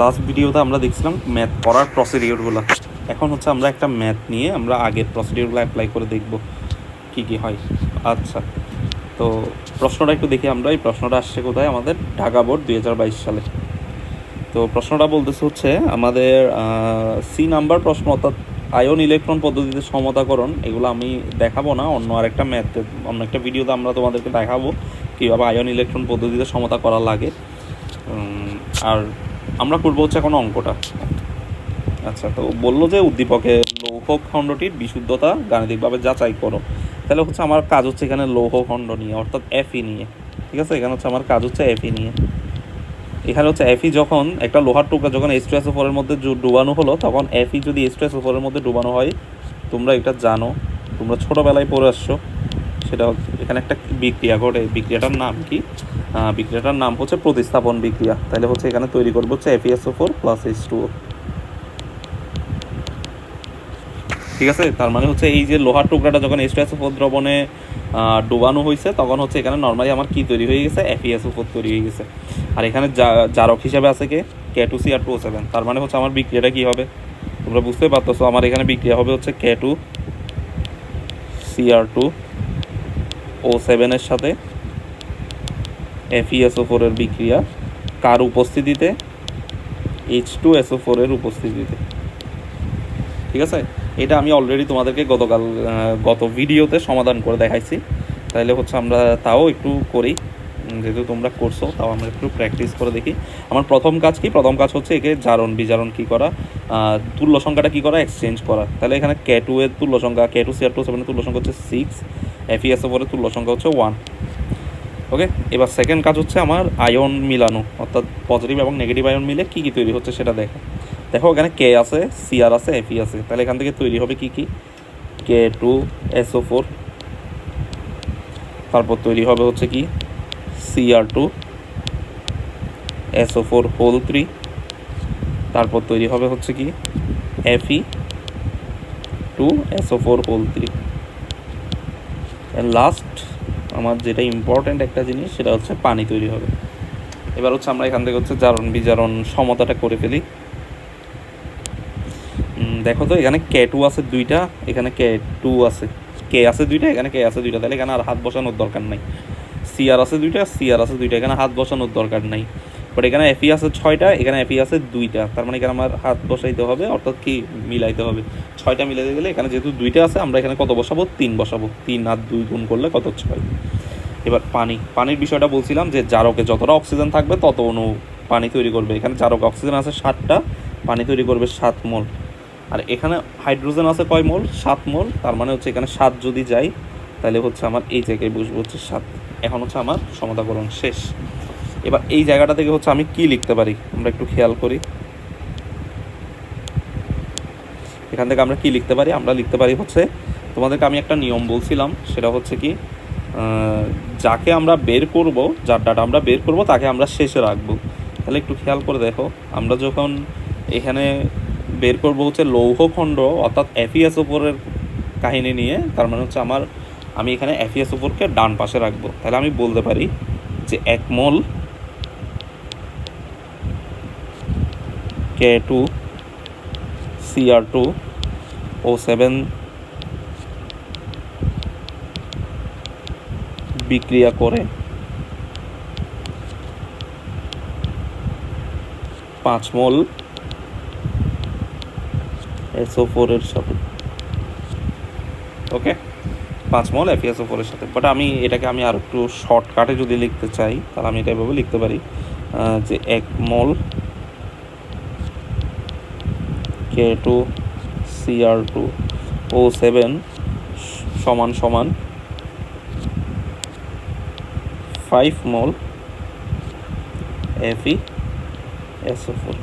Last ভিডিওতে আমরা দেখছিলাম ম্যাথ করার প্রসিডিওরগুলো এখন হচ্ছে আমরা একটা ম্যাথ নিয়ে আমরা আগের প্রসিডিওরগুলো অ্যাপ্লাই করে দেখব কি কি হয়। আচ্ছা তো প্রশ্নটা একটু দেখি আমরা। এই প্রশ্নটা আসছে কোথায়? আমাদের ঢাকা বোর্ড দুই হাজার বাইশ সালে। তো প্রশ্নটা বলতেছে হচ্ছে, আমাদের সি নাম্বার প্রশ্ন অর্থাৎ আয়ন ইলেকট্রন পদ্ধতিতে সমতাকরণ, এগুলো আমি দেখাবো না, অন্য আরেকটা ম্যাথ অন্য একটা ভিডিওতে আমরা তোমাদেরকে দেখাবো কীভাবে আয়ন ইলেকট্রন পদ্ধতিতে সমতা করা লাগে। আর আমরা করব হচ্ছে এখন অঙ্কটা। আচ্ছা তো বলল যে উদ্দীপকে লৌহ খণ্ডটির বিশুদ্ধতা গাণিতিকভাবে যাচাই করো। তাহলে হচ্ছে আমার কাজ হচ্ছে এখানে লৌহ খণ্ড নিয়ে, অর্থাৎ এফই নিয়ে। ঠিক আছে? এখানে হচ্ছে আমার কাজ হচ্ছে এফই নিয়ে। এখানে হচ্ছে এফই যখন একটা লোহার টুকরা যখন এস টু এস ফোরের মধ্যে ডুবানো হলো, তখন এফই যদি এস টু এস ফোরের মধ্যে ডুবানো হয়, তোমরা এটা জানো। তোমরা ছোটোবেলায় পড়ে আসছো। সেটা এখানে একটা বিক্রিয়া ঘটে। বিক্রিয়াটার নাম কি? বিক্রিয়াটার নাম হচ্ছে প্রতিস্থাপন বিক্রিয়া। তাহলে হচ্ছে এখানে তৈরি করব হচ্ছে FeSO four plus H two ঠিক আছে? তার মানে হচ্ছে এই যে লোহার টুকরাটা যখন এইচ টু ফোর দ্রবণে ডুবানো হয়েছে তখন হচ্ছে এখানে নর্মালি আমার কি তৈরি হয়ে গেছে? এফিএসও ফোর তৈরি হয়ে গেছে। আর এখানে জারক হিসাবে আছে কে? K two C R two seven তার মানে হচ্ছে আমার বিক্রিয়াটা কি হবে? তোমরা বুঝতে পারতেছো, আমার এখানে বিক্রিয়া হবে হচ্ছে K two C R two O সেভেনের সাথে এফইএসও ফোরের বিক্রিয়া কার উপস্থিতিতে? এইচ টু এসও ফোরের উপস্থিতিতে। ঠিক আছে? এটা আমি অলরেডি তোমাদেরকে গতকাল গত ভিডিওতে সমাধান করে দেখাইছি। তাইলে হচ্ছে আমরা তাও একটু করি। যেহেতু তোমরা করছ, তাও আমরা একটু প্র্যাকটিস করে দেখি। আমার প্রথম কাজ কি? প্রথম কাজ হচ্ছে একে জারণ, বিজারণ কি করা? তুল্য সংখ্যাটা কি করা? এক্সচেঞ্জ করা। তাহলে এখানে কে টু এর তুল্য সংখ্যা K two C R two সেভেনের তুল্য সংখ্যা হচ্ছে সিক্স এফইএসও ফোরের তুল্য সংখ্যা হচ্ছে ওয়ান ওকে এবার সেকেন্ড কাজ হচ্ছে আমার আয়ন মিলানো, অর্থাৎ পজিটিভ এবং নেগেটিভ আয়ন মিলে কী কী তৈরি হচ্ছে সেটা দেখো। দেখো, এখানে কে আছে সি আর আছে এফই আছে তাহলে এখান থেকে তৈরি হবে কি কি? কে টু এসও ফোর তারপর তৈরি হবে হচ্ছে কি? C R two SO four whole three তারপর তৈরি হবে হচ্ছে কি Fe two SO four whole three last আমার যেটা ইম্পর্ট্যান্ট একটা জিনিস, সেটা হচ্ছে পানি তৈরি হবে। এবার হচ্ছে আমরা এখান থেকে হচ্ছে জারণ বিজারণ সমতাটা করে ফেলি। দেখো তো, এখানে কে টু আছে দুইটা, এখানে কে টু আছে। কে আছে দুইটা, এখানে কে আছে দুইটা, তাহলে এখানে আর হাত বসানোর দরকার নাই। সি আর আছে দুইটা সি আর আছে দুইটা। এখানে হাত বসানোর দরকার নাই। বাট এখানে এফি আছে ছয়টা, এখানে এফি আছে দুইটা। তার মানে এখানে আমার হাত বসাইতে হবে, অর্থাৎ কি মিলাইতে হবে। ছয়টা মিলাইতে গেলে এখানে যেহেতু দুইটা আছে, আমরা এখানে কত বসাবো? তিন বসাবো। তিন আর দুই গুণ করলে কত? ছয়। এবার পানি। পানির বিষয়টা বলছিলাম যে জারকে যতটা অক্সিজেন থাকবে, তত অনু পানি তৈরি করবে। এখানে জারকে অক্সিজেন আছে সাতটা, পানি তৈরি করবে সাত মোল। আর এখানে হাইড্রোজেন আছে কয় মোল? সাত মোল। তার মানে হচ্ছে এখানে সাত যদি যাই তাহলে হচ্ছে আমার এই জায়গায় বসবো হচ্ছে সাত। এখন হচ্ছে আমার সমতাকরণ শেষ। এবার এই জায়গাটা থেকে হচ্ছে আমি কি লিখতে পারি? আমরা একটু খেয়াল করি। এখান থেকে আমরা কি লিখতে পারি? আমরা লিখতে পারি হচ্ছে, তোমাদেরকে আমি একটা নিয়ম বলছিলাম, সেটা হচ্ছে কি যাকে আমরা বের করব, যার ডাটা আমরা বের করব, তাকে আমরা শেষে রাখব। তাহলে একটু খেয়াল করে দেখো, আমরা যখন এখানে বের করব হচ্ছে লৌহখণ্ড, অর্থাৎ এফিএস ওপরের কাহিনী নিয়ে, তার মানে হচ্ছে আমার আমি এখানে এফিএস ওপরকে ডান পাশে রাখব। তাহলে আমি বলতে পারি যে এক mole K two CR two O seven বিক্রিয়া করে পাঁচ মোল এসও ফোরের সাথে। ওকে পাঁচ মল এফিএসও ফোরের সাথে। বাট আমি এটাকে আমি আর একটু শর্টকাটে যদি লিখতে চাই, তাহলে আমি এটা এভাবে লিখতে পারি যে এক mol K two CR two O seven সমান সমান five mol FE SO four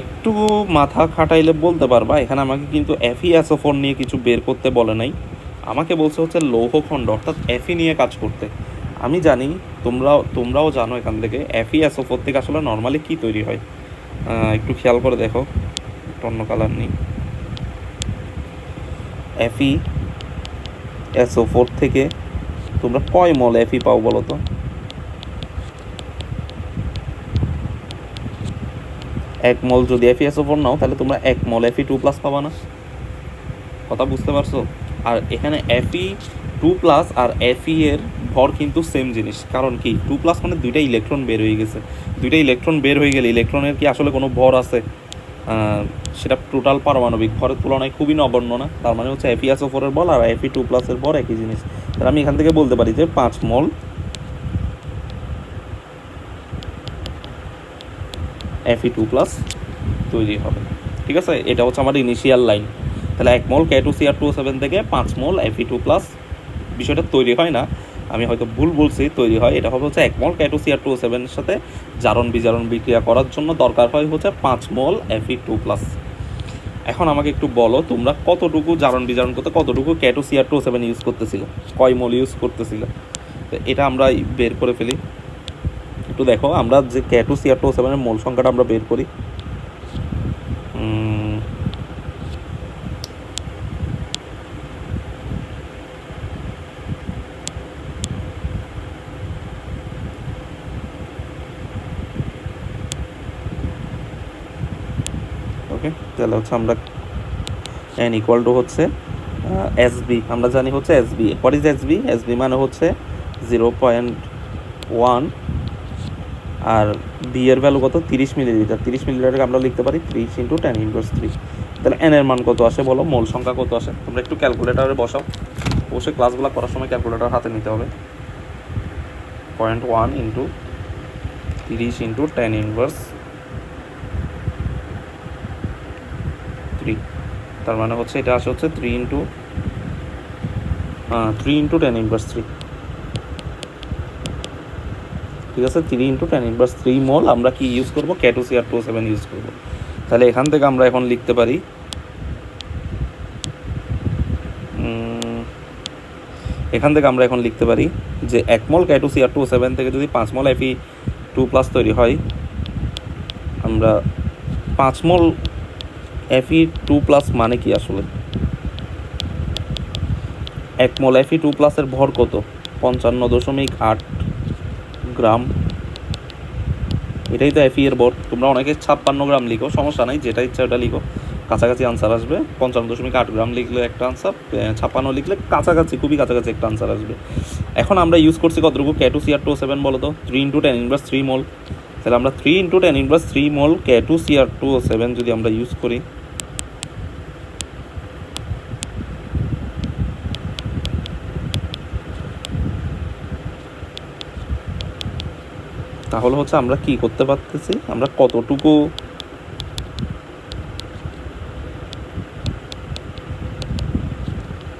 একটু মাথা খাটাইলে বলতে পারবা, এখানে আমাকে কিন্তু এফি এসও ফোর নিয়ে কিছু বের করতে বলে নাই। আমাকে বলছে হচ্ছে লৌহখণ্ড অর্থাৎ এফি নিয়ে কাজ করতে। আমি জানি, তোমরাও তোমরাও জানো এখান থেকে এফি এসও ফোর থেকে আসলে নর্মালি কী তৈরি হয়? একটু খেয়াল করে দেখো অন্য কালার নেই। এফি এসও ফোর থেকে তোমরা কয় মল এফি পাও বলো তো? এক মল যদি এফ এস ফোর নাও, তাহলে তোমরা এক মল এফি টু প্লাস পাবা না। কথা বুঝতে পারছ? আর এখানে এফই টু প্লাস আর এফই এর ভর কিন্তু সেম জিনিস। কারণ কি? টু প্লাস মানে দুইটা ইলেকট্রন বের হয়ে গেছে। দুইটা ইলেকট্রন বের হয়ে গেলে ইলেকট্রনের কি আসলে কোনো ভর আছে? সেটা টোটাল পারমাণবিক ভরের তুলনায় খুবই নগণ্য না। তার মানে হচ্ছে এফি এস ফোরের বল আর এফি টু প্লাসের ভর একই জিনিস। তাহলে আমি এখান থেকে বলতে পারি যে পাঁচ মল এফি টু প্লাস তৈরি হবে। ঠিক আছে? এটা হচ্ছে আমার ইনিশিয়াল লাইন তাহলে এক mole K two C R two seven থেকে পাঁচ মল এফি টু প্লাস বিষয়টা তৈরি হয় না। আমি হয়তো ভুল বলছি, তৈরি হয়। এটা হবে হচ্ছে এক mole K two C R two সেভেনের সাথে জারণ বিজারণ বিক্রিয়া করার জন্য দরকার হয় হচ্ছে পাঁচ মল এফি টু প্লাস এখন আমাকে একটু বলো, তোমরা কতটুকু জারণ বিজারণ করতে, কতটুকু K two C R two seven use করতেছিল? কয় মল ইউজ করতেছিল? তো এটা আমরা বের করে ফেলি। একটু দেখো, আমরা যে K two C R two সেভেনের মোল সংখ্যাটা আমরা বের করি উম, ওকে তাহলে হচ্ছে আমরা এন ইকুয়াল টু হচ্ছে এস বি আমরা জানি হচ্ছে S B what is S B S B মানে হচ্ছে জিরো পয়েন্ট ওয়ান আর বি এর ভ্যালু কত? তিরিশ মিলিলিটার তিরিশ মিলিলিটারকে আমরা লিখতে পারি ত্রিশ ইন্টু টেন ইনভার্স থ্রি তাহলে এন এর মান কত আসে বলো? মোল সংখ্যা কত আসে? তোমরা একটু ক্যালকুলেটারে বসাও। অবশ্যই ক্লাসগুলো করার সময় ক্যালকুলেটার হাতে নিতে হবে। পয়েন্ট ওয়ান ইন্টু তিরিশ ইন্টু টেন ইনভার্স থ্রি তার মানে হচ্ছে এটা আসে হচ্ছে three into three into ten inverse three ঠিক আছে? Three into ten inverse three mole আমরা কি ইউজ করব? K two C R two seven use করব। তাহলে এখান থেকে আমরা এখন লিখতে পারি এখান থেকে আমরা এখন লিখতে পারি যে এক mole K two C R two seven থেকে যদি পাঁচ মল এফি টু প্লাস তৈরি হয়, আমরা পাঁচ মল এফি টু প্লাস মানে কি আসলে? এক মল এফি টু প্লাসের ভর কত? পঞ্চান্ন দশমিক আট গ্রাম। এটাই তো এফি এর ভর। তোমরা অনেকে ছাপ্পান্ন গ্রাম লিখো, সমস্যা নাই, যেটা ইচ্ছা ওটা লিখো। কাছাকাছি আনসার আসবে, পঞ্চান্ন দশমিক আট গ্রাম লিখলে একটা আনসার ছাপ্পান্ন লিখলে কাছাকাছি, খুবই কাছাকাছি একটা আনসার আসবে। এখন আমরা ইউজ করছি কতটুকু? K two C R two seven বলো তো three into ten inverse three mole. তাহলে আমরা three into ten inverse three mole K two C R two seven যদি আমরা ইউজ করি। তাহলে হচ্ছে আমরা কি করতে পারতেছি? আমরা কতটুকু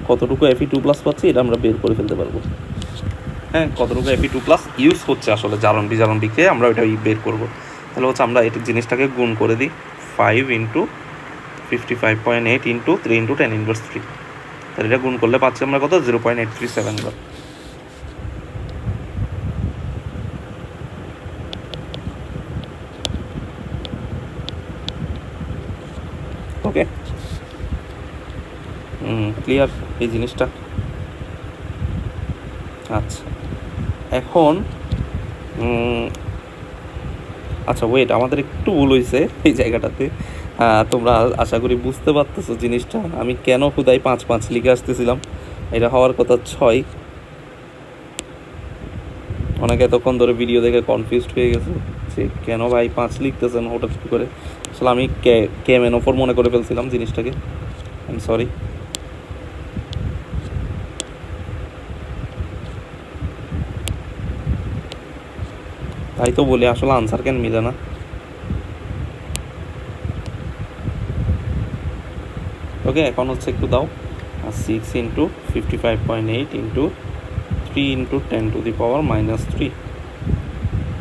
কতটুকু এফি টু প্লাস পাচ্ছি, এটা আমরা বের করে ফেলতে পারব। হ্যাঁ কতটুকু এপি টু প্লাস ইউজ হচ্ছে আসলে জারণ বিজারণ বিক্রিয়া আমরা ওইটা বের করব। তাহলে হচ্ছে আমরা এটি জিনিসটাকে গুণ করে দিই five into fifty five point eight into three into ten inverse three তাহলে এটা গুণ করলে পাচ্ছি আমরা কত? Zero point eight three seven gram okay clear এই জিনিসটা? আচ্ছা। এখন আচ্ছা ওয়েট আমাদের একটু ভুল হয়েছে এই জায়গাটাতে। তোমরা আশা করি বুঝতে পারতেছো জিনিসটা। আমি কেন খুদাই পাঁচ পাঁচ লিখে আসতেছিলাম? এটা হওয়ার কথা ছয়। অনেকে এতক্ষণ ধরে ভিডিও দেখে কনফিউজড হয়ে গেছে যে কেন ভাই পাঁচ লিখতেছেন হঠাৎ করে। আসলে আমি কে কে মনে করে ফেলছিলাম জিনিসটাকে। আই এম সরি তাই তো বলি, আসলে আনসার কেন মিলে না? ওকে এখন হচ্ছে একটু দাও। Six into fifty five point eight into three ten to the power minus three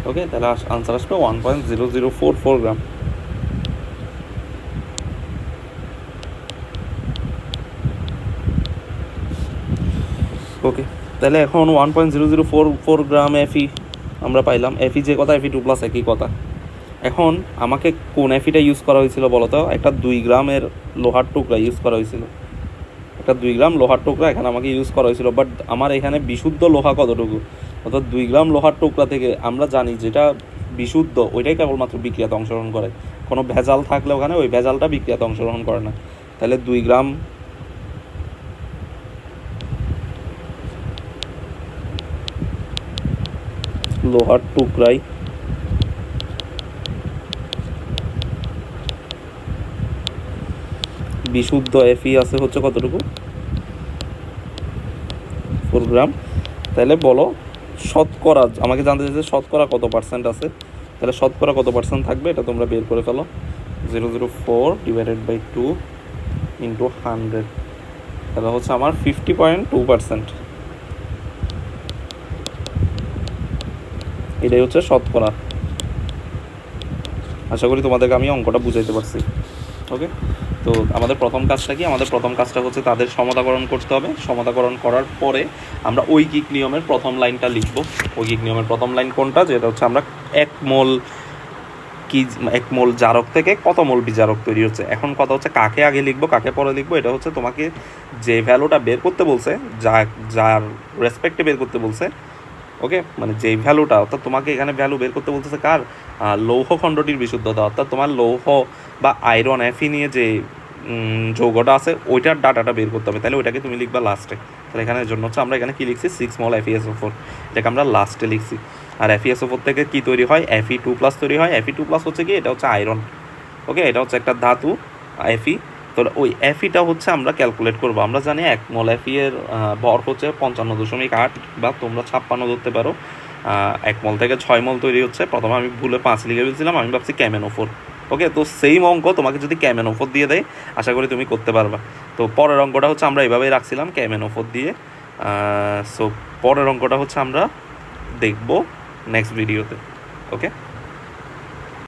okay তাহলে আনসার আসবে one point zero zero four four gram okay তাহলে এখন one point zero zero four four gram Fe আমরা পাইলাম এফি যে কথা F E two plus একই কথা। এখন আমাকে কোন এফিটা ইউজ করা হয়েছিল বলো তো? একটা দুই গ্রামের লোহার টুকরা ইউজ করা হয়েছিল। একটা দুই গ্রাম লোহার টুকরা এখানে আমাকে ইউজ করা হয়েছিল বাট আমার এখানে বিশুদ্ধ লোহা কতটুকু? অর্থাৎ দুই গ্রাম লোহার টুকরা থেকে আমরা জানি যেটা বিশুদ্ধ, ওইটাই কেবলমাত্র বিক্রিয়াতে অংশগ্রহণ করে। কোনো ভেজাল থাকলে ওখানে ওই ভেজালটা বিক্রিয়াতে অংশগ্রহণ করে না। তাহলে দুই গ্রাম লোহার টুকরাই বিশুদ্ধ এফি আছে হচ্ছে কতটুকু? ফোর গ্রাম তাহলে বলো, শতকরা, আমাকে জানতে চাইছে শতকরা কত পার্সেন্ট আছে? তাহলে শতকরা কত পার্সেন্ট থাকবে? এটা তোমরা বের করে ফেলো। Zero zero four divided by two into hundred তাহলে হচ্ছে আমার ফিফটি পয়েন্ট টু পার্সেন্ট এটাই হচ্ছে শতকরা। আশা করি তোমাদেরকে আমি অঙ্কটা বুঝাইতে পারছি। ওকে তো আমাদের প্রথম কাজটা কি? আমাদের প্রথম কাজটা হচ্ছে তাদের সমতাকরণ করতে হবে। সমতাকরণ করার পরে আমরা ঐকিক নিয়মের প্রথম লাইনটা লিখব। ঐকিক নিয়মের প্রথম লাইন কোনটা? যেটা হচ্ছে আমরা এক মোল কি, এক মোল জারক থেকে কত মোল বিজারক তৈরি হচ্ছে? এখন কথা হচ্ছে কাকে আগে লিখব, কাকে পরে লিখব? এটা হচ্ছে তোমাকে যে ভ্যালুটা বের করতে বলছে, যা, যার রেসপেক্টে বের করতে বলছে ওকে মানে যেই ভ্যালুটা অর্থাৎ তোমাকে এখানে ভ্যালু বের করতে বলতেছে কার? লৌহ খণ্ডটির বিশুদ্ধতা। অর্থাৎ তোমার লৌহ বা আয়রন এফি নিয়ে যে যৌগটা আছে, ওইটার ডাটাটা বের করতে হবে। তাহলে ওইটাকে তুমি লিখবা লাস্টে তাহলে এখানে জন্য হচ্ছে আমরা এখানে কি লিখছি? সিক্স মল এফিএসও ফোর এটাকে আমরা লাস্টে লিখছি। আর এফিএসও ফোর থেকে কী তৈরি হয়? এফি টু প্লাস তৈরি হয়। এফি টু প্লাস হচ্ছে কি? এটা হচ্ছে আয়রন ওকে এটা হচ্ছে একটা ধাতু এফি তো ওই এফিটা হচ্ছে আমরা ক্যালকুলেট করব। আমরা জানি এক মল এফি এর আহ, ভর হচ্ছে পঞ্চান্ন দশমিক আট বা তোমরা ছাপ্পান্ন ধরতে পারো। এক মল থেকে ছয় মল তৈরি হচ্ছে। প্রথমে আমি ভুলে পাঁচ লিখে ফেলছিলাম আমি ভাবছি ক্যামেনোফোর ওকে তো সেম অঙ্ক তোমাকে যদি ক্যামেনোফোর দিয়ে দেয় আশা করি তুমি করতে পারবা। তো পরের অঙ্কটা হচ্ছে আমরা এভাবেই রাখছিলাম ক্যামেনোফোর দিয়ে। সো পরের অঙ্কটা হচ্ছে আমরা দেখব নেক্সট ভিডিওতে ওকে